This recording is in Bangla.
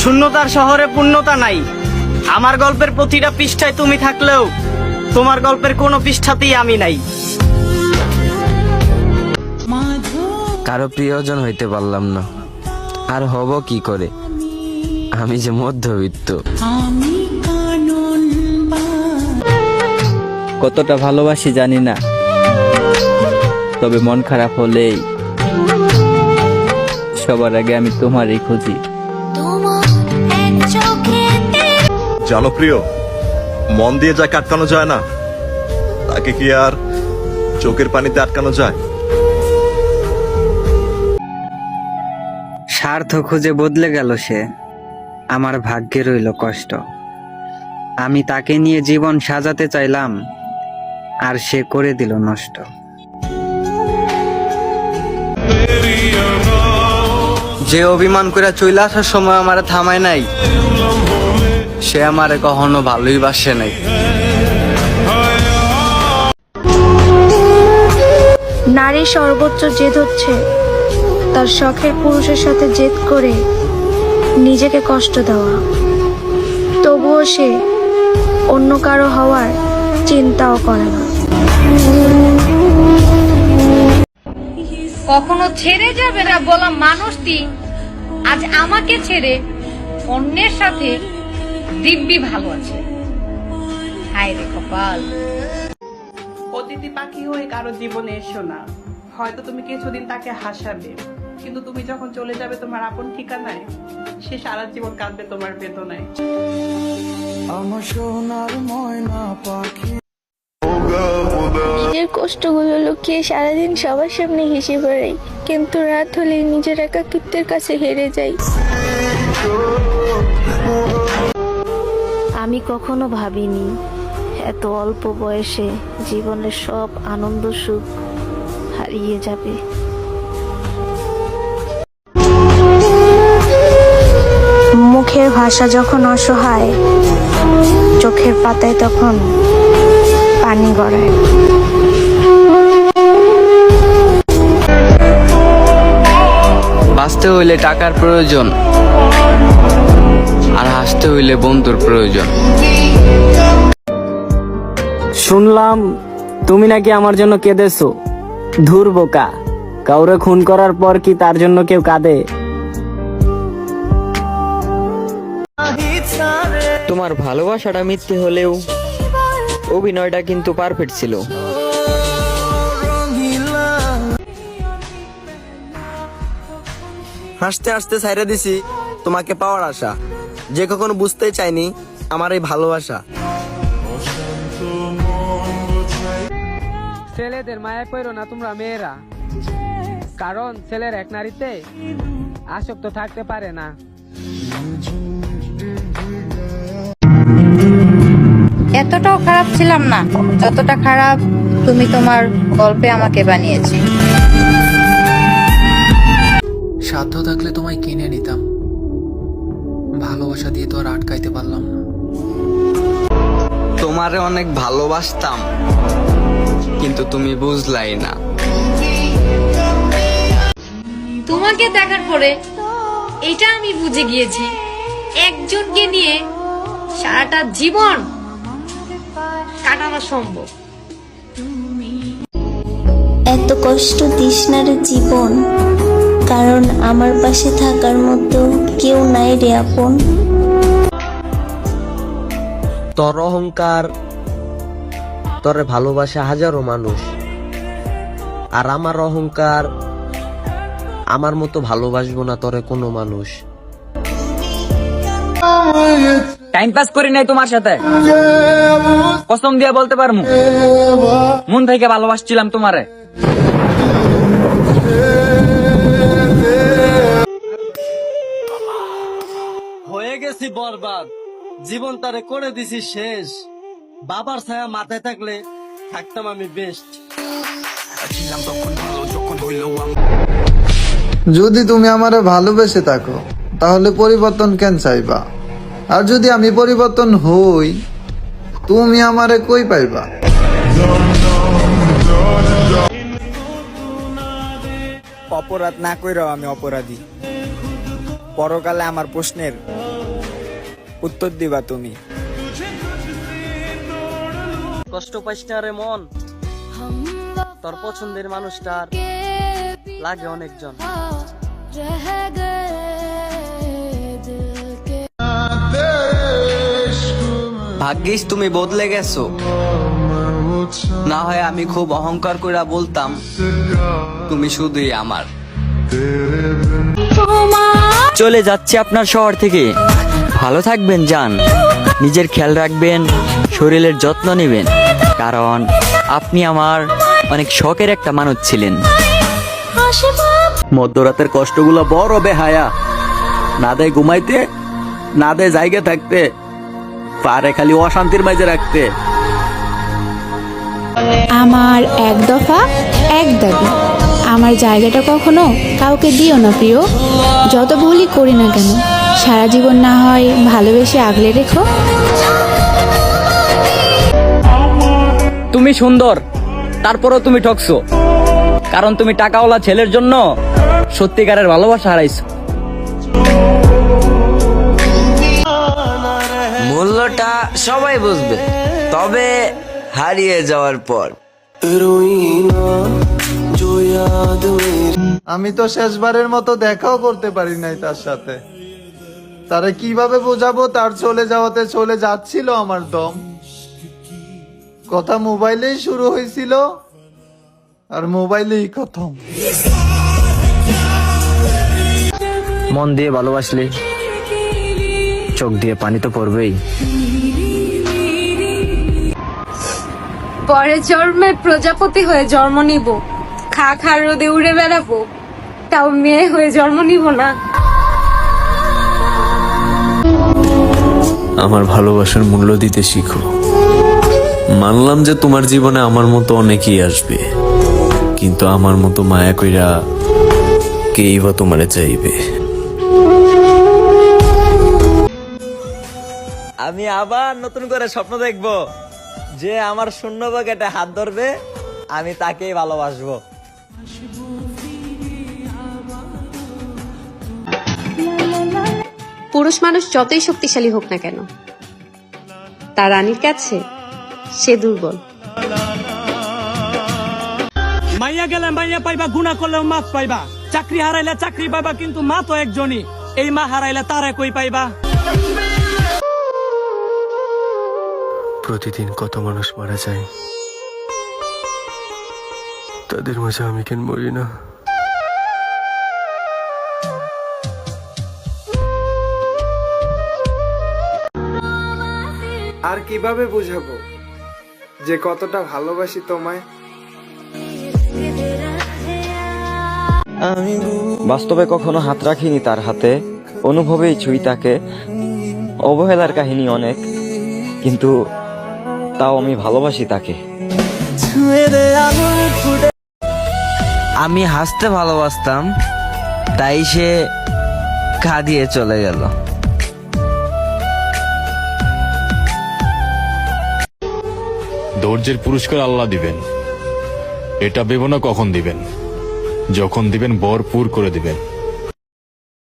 শূন্যতার শহরে পূর্ণতা নাই। আমার গল্পের প্রতিটা পৃষ্ঠায় তুমি থাকলেও তোমার গল্পের কোনো পৃষ্ঠাতেই আমি নাই। কারও প্রিয়জন হইতে পারলাম না। আর হব কি করে? আমি যে মধ্যবিত্ত। কতটা ভালোবাসি জানি না। তবে মন খারাপ হলেই সবার আগে আমি তোমারই খুঁজি। জনপ্রিয়? মন দিয়ে যাকে আটকানো যায় না তাকে কি আর চোখের পানিতে আটকানো যায়? স্বার্থ খুঁজে বদলে গেল সে। আমার ভাগ্যে রইল কষ্ট। আমি তাকে নিয়ে জীবন সাজাতে চাইলাম আর সে করে দিল নষ্ট। যে অভিমান করে চলে আসার সময় আমারে থামায় নাই সে আমারে কখনো ভালোই বাসে নাই। নারী সর্বোচ্চ জেদ হচ্ছে তার শখের পুরুষের সাথে জেদ করে নিজেকে কষ্ট দেওয়া। তবুও সে অন্য কারও হওয়ার চিন্তাও করে না। কখনো ছেড়ে যাবে না বলা মানুষটি আজ আমাকে ছেড়ে অন্যের সাথে দিব্যি ভালো আছে। হায় রে কপাল। অতিথি পাখি হয়ে কারও জীবনে এসো না। হয়তো তুমি কিছুদিন তাকে হাসাবে কিন্তু তুমি যখন চলে যাবে তোমার আপন ঠিকানায় সে সারা জীবন কাঁদবে তোমার বেদনায়। নিজের কষ্টগুলো লুকিয়ে সারাদিন সবার সামনে হেসে বেড়াই কিন্তু রাত হলে নিজের একাকিত্বের কাছে হেরে যাই। আমি কখনো ভাবিনি এত অল্প বয়সে জীবনের সব আনন্দ সুখ হারিয়ে যাবে। মুখের ভাষা যখন অসহায় চোখের পাতায় তখন পানি গড়ায়। বাঁচতে হইলে টাকার প্রয়োজন। আর হাসতে হইলে বন্ধুর প্রয়োজন। শুনলাম তুমি নাকি আমার জন্য কেঁদেছো। ধুর বোকা কাউরে খুন করার পর কি তার জন্য কেউ কাঁদে? তোমার ভালোবাসাটা মিথ্যে হলেও অভিনয়টা কিন্তু পারফেক্ট ছিল। হাসতে হাসতে ছাইরে দিছি তোমাকে পাওয়ার আশা। যে কখনো বুঝতেই চাইনি আমার এই ভালোবাসা। ছেলেদের মায়া করো না তোমরা মেয়েরা। কারণ ছেলের এক নারীতে আসক্ত থাকতে পারে না। এতটাও খারাপ ছিলাম না যতটা খারাপ তুমি তোমার গল্পে আমাকে বানিয়েছি। সাধ্য থাকলে তোমায় কিনে নিতাম। ভালোবাসা দিয়ে তো আর আটকাইতে পারলাম না। তোমারে অনেক ভালোবাসতাম কিন্তু তুমি বুঝলাই না। তোমাকে দেখার পরে এটা আমি বুঝে গিয়েছি। একজনকে নিয়ে সারাটা জীবন কাটানো সম্ভব। এত কষ্ট দিস না রে জীবন। কারণ আমার পাশে থাকার মতো কেউ নাই রে আপন। তোর অহংকার তোরে ভালোবাসে হাজারো মানুষ। আর আমার অহংকার আমার মতো ভালোবাসবো না তোরে কোনো মানুষ। টাইম পাস করি নাই তোমার সাথে। কসম দিয়ে বলতে পারমু? মন থেকে ভালোবাসছিলাম তোমারে। গেছি বরবাদ। জীবন তারে করে দিছি শেষ। বাবার ছায়া মাথায় থাকলে থাকতাম আমি বেস্ট যদি তুমি আমারে ভালোবেসে থাকো তাহলে পরিবর্তন কেন চাইবা? আর যদি আমি পরিবর্তন হই তুমি আমারে কই পাইবা? অপরাধ না কইরাও আমি অপরাধী। পরকালে আমার প্রশ্নের উত্তর দিবা তুমি। কষ্ট পাইস না রে মন। তোর পছন্দের মানুষটার লাগে অনেকজন। ভাগ্যিস তুমি বদলে গেছো। না হয় আমি খুব অহংকার করে বলতাম তুমি শুধুই আমার। চলে যাচ্ছি আপনার শহর থেকে। ভালো থাকবেন, যান। নিজের খেয়াল রাখবেন, শরীরের যত্ন নেবেন। কারণ আপনি আমার অনেক শখের একটা মানুষ ছিলেন। মধ্যরাতের কষ্টগুলো বড় বেহায়া। না দেয় ঘুমাইতে, না দেয় জায়গা থাকতে। পারে খালি অশান্তির মাঝে রাখতে। আমার এক দফা, এক দাবি। আমার জায়গাটা কখনো কাউকে দিও না প্রিয়। যত ভুলই করি না কেন সারা জীবন না হয় ভালোবেসে আগলে রেখো। তুমি সুন্দর তারপরও তুমি ঠকছো। কারণ তুমি টাকাওয়ালা ছেলের জন্য সত্যিকারের ভালোবাসা হারাইছো। মূল্যটা সবাই বুঝবে তবে হারিয়ে যাওয়ার পর। আমি তো শেষবারের মতো দেখাও করতে পারি নাই তার সাথে। তারে কীভাবে বোঝাবো? তার চলে যাওয়াতে চলে যাচ্ছিল আমার দম। কথা মোবাইলেই শুরু হয়েছিল আর মোবাইলেই খতম। মন দিয়ে ভালোবাসলে চোখ দিয়ে পানি তো পড়বেই। পরে জন্মে প্রজাপতি হয়ে জন্ম নিব। খা খা রোদে উড়ে বেড়াবো। তাও মেয়ে হয়ে জন্ম নিব না। আমার ভালোবাসার মূল্য দিতে শিখো। মানলাম যে তোমার জীবনে আমার মতো অনেকেই আসবে, কিন্তু আমার মতো মায়া কইরা কেই বা তোমারে চাইবে? আমি আবার নতুন করে স্বপ্ন দেখব। যে আমার শূন্য বাগেটে হাত ধরবে, আমি তাকেই ভালোবাসবো। পুরুষ মানুষ যতই শক্তিশালী হোক না কেন তার রানীর কাছে সে দুর্বল। মাইয়া গেলে মাইয়া পাইবা গুণা করলেও মাফ পাইবা। চাকরি হারাইলে চাকরি পাইবা কিন্তু মা তো একজনই। এই মা হারাইলে তারে কই পাইবা? প্রতিদিন কত মানুষ মারা যায় তাদের মাঝে আমি কেন মরি না? আর কীভাবে বুঝাবো যে কতটা ভালোবাসি তোমায়? বাস্তবে কখনো হাত রাখিনি তার হাতে অনুভবেই ছুঁই তাকে। অবহেলার কাহিনী অনেক কিন্তু তাও আমি ভালোবাসি তাকে। আমি হাসতে ভালোবাসতাম তাই সে খা কাঁদিয়ে চলে গেল। ধৈর্যের পুরস্কার আল্লাহ দিবেন। এটা ভেবো কখন দিবেন? যখন দিবেন ভরপুর করে দিবেন।